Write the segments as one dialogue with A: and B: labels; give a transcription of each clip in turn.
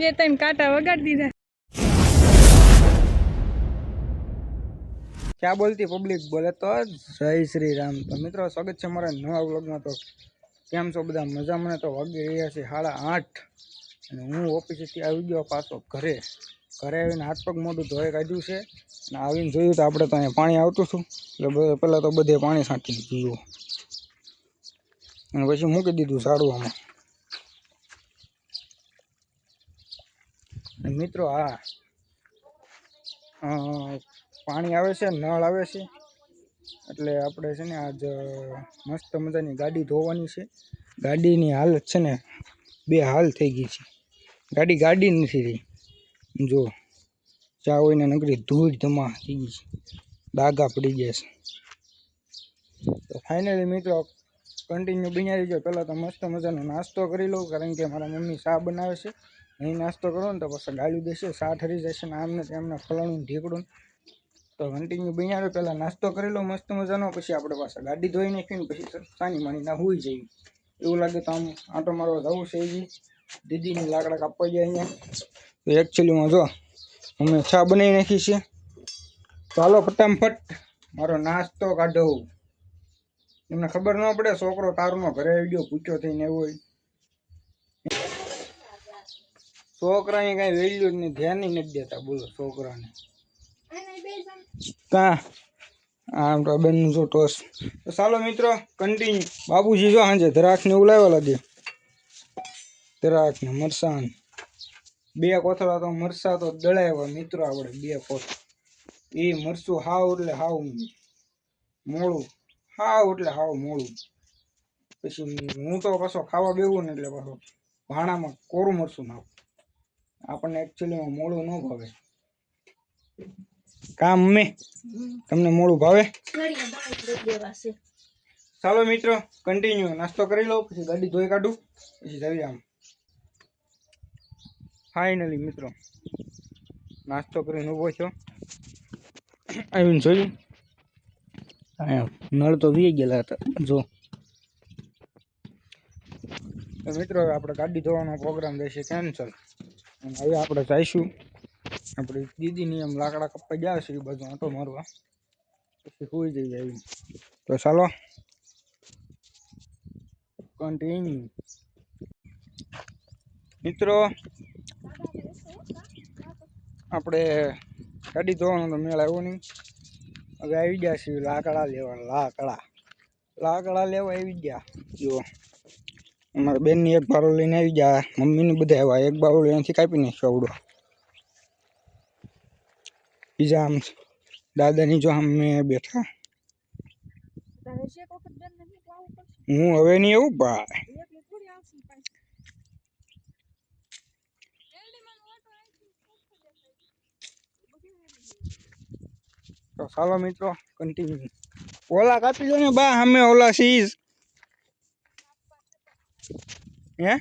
A: બે ત્રણ કાંટા વગાડી દીધા.
B: ક્યાં બોલતી પબ્લિક બોલે તો જય શ્રી રામ તો મિત્રો, સ્વાગત છે મારા નવા વ્લોગમાં તો. કેમ છો બધા? મજા મને તો વાગી રહ્યા છે સાડા આઠ. અને હું ઓફિસેથી આવી ગયો પાછો ઘરે. ઘરે આવીને હાથ પગ મોઢું ધોઈ કાઢ્યું છે. અને આવીને જોયું તો આપણે તો અહીંયા પાણી આવતું હતું. એટલે પહેલાં તો બધે પાણી છાંટી દીધું. અને પછી મૂકી દીધું ઝાડવામાં. મિત્રો આ પાણી આવે છે, નળ આવે છે. એટલે આપણે છે ને આજ મસ્ત મજાની ગાડી ધોવાની છે. ગાડીની હાલત છે ને બે હાલ થઈ ગઈ છે. ગાડી ગાડી નથી રહી. જો, ચા હોઈને નગરી ધૂળ ધમા થઈ ગઈ છે. ડાઘા પડી ગયા છે. તો ફાઇનલી મિત્રો કન્ટિન્યુ બિનારી જો પહેલાં તો મસ્ત મજાનો નાસ્તો કરી લઉં કારણ કે મારા મમ્મી ચા બનાવે છે. અહીં નાસ્તો કરો ને તો પછી ગાળી દેશે ચા ઠરી જશે ને આમને તેમને ફલાણું ઢીકડું તો કન્ટિન્યુ બિનારો પહેલાં નાસ્તો કરી લો, મસ્ત મજાનો, પછી આપણે પાછા ગાડી ધોઈ નાખીને પછી સાની માની ના હોઈ જઈએ. એવું લાગે તો આમ આંટો મારવા જવું છે એ દીદીની લાકડા કાપવા જાય અહીંયા. તો એકચ્યુઅલીમાં જો, અમે ચા બનાવી નાખી છે. ચાલો ફટાફટ મારો નાસ્તો કાઢો. એમને ખબર ન પડે, છોકરો તારનો ઘરે આવી ગયો પૂછ્યો થઈને એવો હોય. છોકરાની કઈ વેલ્યુ જ નહીં ધ્યાન નહીં નથી દેતા બોલો છોકરાને. કા? આમ તો બેન જો ટોસ. તો ચાલો મિત્રો કન્ટિન્યુ બાબુજી જો સાંજે ધરાક ને એવું લાવેલા દે ધરાક ને મરસાન બે કોથળા તો મરસા તો દળાવ્યા મિત્રો આપણે બે કોથળા. એ મરસું હાવ એટલે હાવ મોડું હાવ એટલે હાવ મોડું પછી હું તો પાછો ખાવા બેવું ને એટલે પાછો ભાણામાં કોરું મરસું નાખું. આપણને એકચ્યુઅલીમાં મોડું ન ભાવે. કામ મેં તમને મોડું ભાવે? ચાલો મિત્રો કન્ટિન્યુ નાસ્તો કરી લો પછી ગાડી ધોઈ કાઢું, પછી જઈએ આમ. ફાઇનલી મિત્રો. નાસ્તો કરીને ઊભો છો. આવીને જોયું નળ તો વી ગયેલા હતા. જો. મિત્રો આપણે ગાડી ધોવાનો પ્રોગ્રામ રહેશે કેન્સલ અને હવે આપણે જઈશું. આપણે દીદીની એમ લાકડા કપાઈ ગયા છે એ બાજુ આંટો મારવા. પછી સુઈ જઈએ આવી તો ચાલો. કન્ટિન્યુ મિત્રો, આપણે ગાડી ધોવાનો તો મેળ આવ્યો નહીં. હવે આવી ગયા છીએ લાકડા લેવા, લાકડા. લાકડા લેવા આવી ગયા. જુઓ. અમારા બેનની એક બારો લઈને આવી ગયા મમ્મીને બધા આવ્યા એક બારો અહીંથી કાપી નાખ્યો આવડો બીજા આમ દાદાની જો અમે બેઠા. હું હવે નહીં એવું ભાઈ તો ચાલો મિત્રો કન્ટિન્યુ ઓલા કાપી લો ને બા અમે ઓલા સીઝ હે?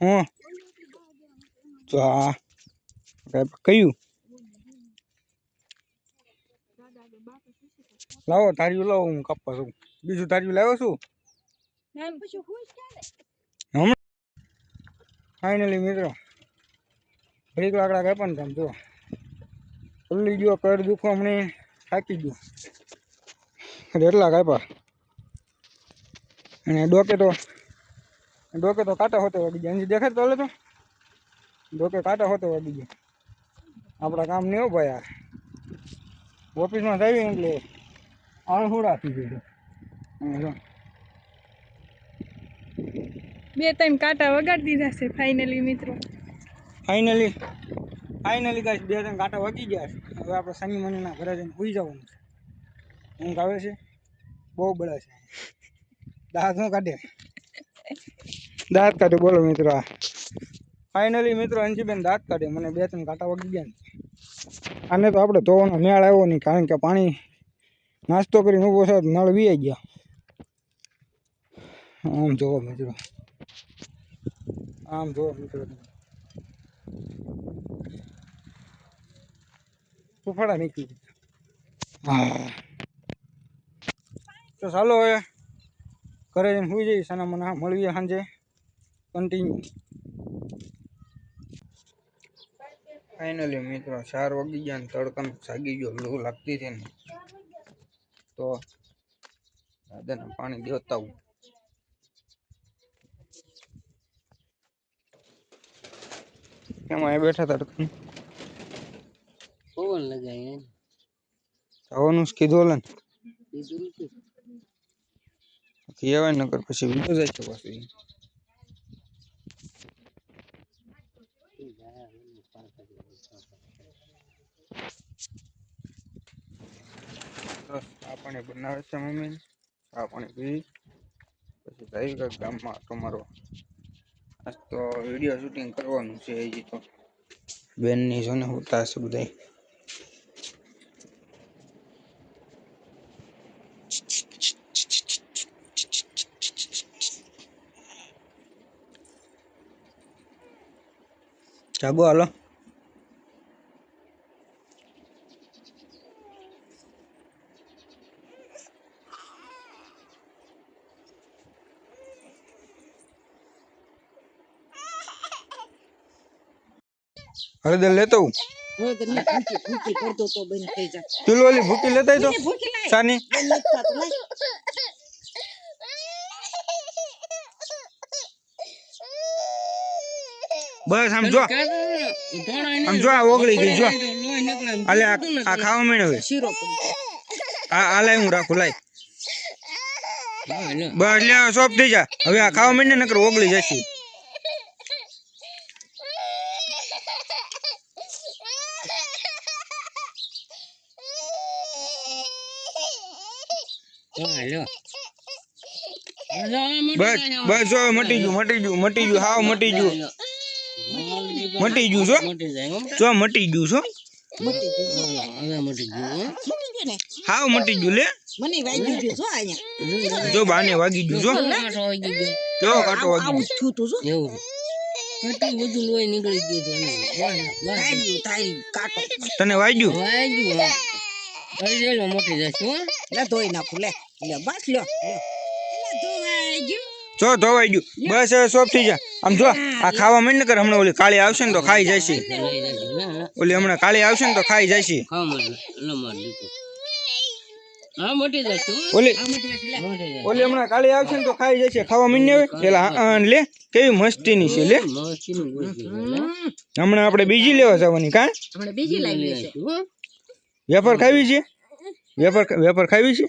B: હું? તો આ કયું? લાવો તારી લાવો, હું કાપવા છું બીજું તારીયું લાવ્યો છું? ફાઇનલી મિત્રો. ઘડીક લાકડા કાપ્યા ને તમે જો પલ્લી ગયો કર દુખો હમણાં થાકી ગયો. એટલા કાપ્યા. અને ડોકે તો ડોકે તો કાંટા હોતે વાગી ગયા. અહીં દેખાય તો તો? ડોકે કાંટા હોતે વાગી ગયા. આપણા કામ નહીં હો ભાઈ આ. ઓફિસમાં જઈએ એટલે અણહુડા થઈ ગયું
A: બે ત્રણ કાંટા વગાડી દીધા છે ફાઇનલી મિત્રો.
B: ફાઇનલી ફાઇનલી ગાઈસ બે ત્રણ કાંટા વગી ગયા છે. હવે આપણે શનિ મનીના ઘરે જઈને ઉઈ જવાનું છે. ઊંઘ આવે છે? બહુ બળે છે. દાંત શું કાઢે? દાંત કાઢે, બોલો મિત્રો. આ ફાઇનલી મિત્રો, અંજીબેન દાંત કાઢે. મને બે ત્રણ કાંટા વગી ગયા આને તો આપણે ધોવાનો મેળ આવ્યો નહીં, કારણ કે પાણી નાસ્તો કરીને ઊભો છે નળ વી ગયા. આમ જોવો મિત્રો. આમ જોવો મિત્રો. ફૂફાડા નીકળી ગયા. તો ચાલો હવે. ઘરે જઈને સુઈ જઈશ અને મને મળીએ સાંજે. કન્ટિન્યુ ફાઇનલી મિત્રો ચાર વાગી ગયા ને તડકન સાગી ગયો લૂ લાગતી હતી ને. તો દાદાને પાણી દેવતા આવું. કેમ અહીં બેઠા તડકા
C: પવન
B: કીધું ને કહેવાય નગર પછી વીડિયો જાય છે પાછું ઈ. બસ, ચા પાણી બનાવે છે મમ્મી. આપણે પી. પછી જઈ ગયા ગામમાં તમારો આજ તો વીડિયો શૂટિંગ કરવાનું છે, હજી તો. બેનની છે ને હોતા છે જાગો હાલો હળદર લેતો
C: તો ભૂકી
B: લેતા સાની
C: બંધ નથી થતું લાય
B: બસ આમ જો. આમ જો આ ઓગળી ગઈ જો. અલે આ ખાવા મેળે હવે આ આ લાય હું રાખું લાય. બસ લે સોપ થઈ જા હવે આ ખાવા મેળે નકર ઓગળી જશે. બસ બસ જો મટી ગયું મટી ગયું મટી ગયું હાવ મટી ગયું. મટી ગયું છો? જો મટી ગયું છો?
C: મટી ગયું મટી ગયું
B: હાવ મટી ગયું લે.
C: મને વાગ્યું છે જો અહીંયા.
B: જો બાને વાગી ગયું જો જો કાટો વાગી ગયો.
C: જ થયું તું જો. તાર્યું તાર્યું કાટો.
B: તને વાગ્યું?
C: લે ધોઈ નાખું લે. લે બસ લ્યો લ્યો. લે ધોવાઈ ગયું.
B: જો ધોવાઈ ગયું. બસ હવે સોપ થઈ જા. આમ જો આ ખાવા મન કર હમણાં ઓલી કાળી આવશે ને તો ખાઈ જશે ઓલી હમણાં કાળી આવશે ને તો ખાઈ જશે ઓલી ઓલી હમણાં કાળી આવશે ને તો ખાઈ જશે ખાવા હવે પેલા લે કેવી મસ્તીની છે લે. હમણાં આપણે બીજી લેવા જવાની કા? વેફર ખાવી છે? વેફર વેફર ખાવી છે?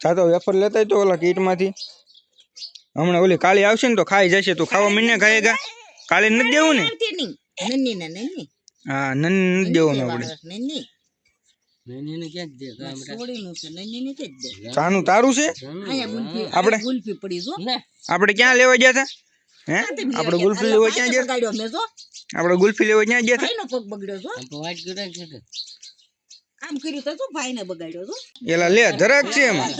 B: ચાતો વેફર લેતા તો ઓલા કીટમાંથી. હમણાં ઓલી કાળી આવશે ને તો ખાઈ જશે. તું ખાવા મીને ખાયેગા કાલે નથી દેવું ને?
C: નન્ની ને નન્ની
B: હા નન નથી દેવું આપણે.
C: નન્ની નન્ની
B: ચાનું તારું છે? આપણે?
C: ગુલ્ફી પડી જો.
B: આપણે ક્યાં લેવા ગયા હતા હે? આપણે ગુલ્ફી લેવા ક્યાં ગયા? આપણે ગુલ્ફી લેવા ક્યાં ગયા હતા
C: બગડ્યો જો. આમ કર્યું તો શું ભાઈને બગાડ્યો જો.
B: એલા લે ધરાક છે એમાં.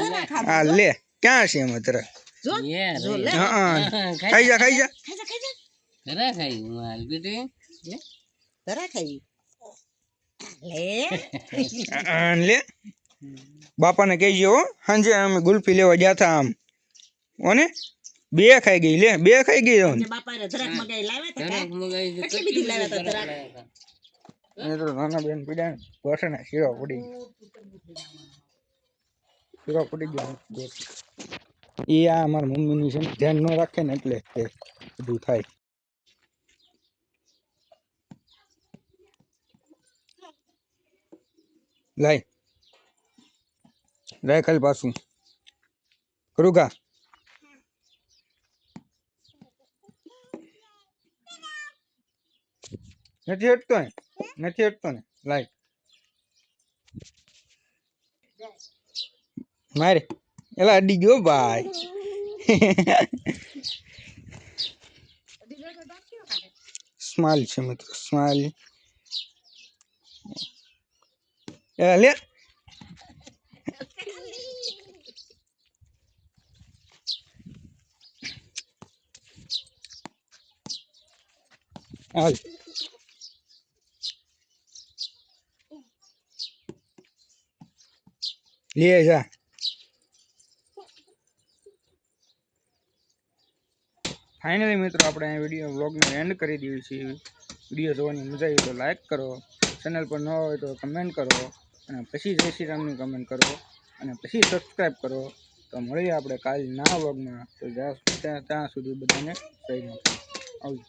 B: હા લે. ક્યાં છે એમાં ધરાક
C: જો જો લે.
B: હા હા. ખાઈ જા ખાઈ જા
C: લે. તરા ખાઈ લે.
B: હા, હા, લે. બાપાને કહેજે હો. સાંજે અમે ગુલ્ફી લેવા ગયા હતા આમ. ઓને? બે ખાઈ ગઈ લે. બે ખાઈ ગઈ હોને.
C: ને ધરાક મગાઈ લાવ્યા તા કા? કેટલી બધી લાવ્યા તા ધરાક
B: એ તો નાના બેન પીડા ને શીરો પડી શીરો પડી ગયો. એ આ અમારા મમ્મીની છે ધ્યાન ન રાખે ને એટલે તે બધું થાય. લાય. લાય ખાલી પાછું. કરું કા નથી હટતો ને, નથી હટતો ને, લાય. મારે. એલા અડી ગયો ભાઈ સ્માઇલ છે મિત્રો સ્માઇલ એલા લે હાલ લે જા ફાઇનલી મિત્રો, આપણે આ વીડિયો વ્લોગને એન્ડ કરી દઈએ છીએ વીડિયો જોવાની મજા આવી તો લાઇક કરો. ચેનલ પર ન હોય તો કમેન્ટ કરો. અને પછી જય શ્રી કમેન્ટ કરો. અને પછી સબસ્ક્રાઈબ કરો. તો મળીએ આપણે કાલના વ્લોગમાં તો જ્યાં ત્યાં સુધી બધાને જય આવજો.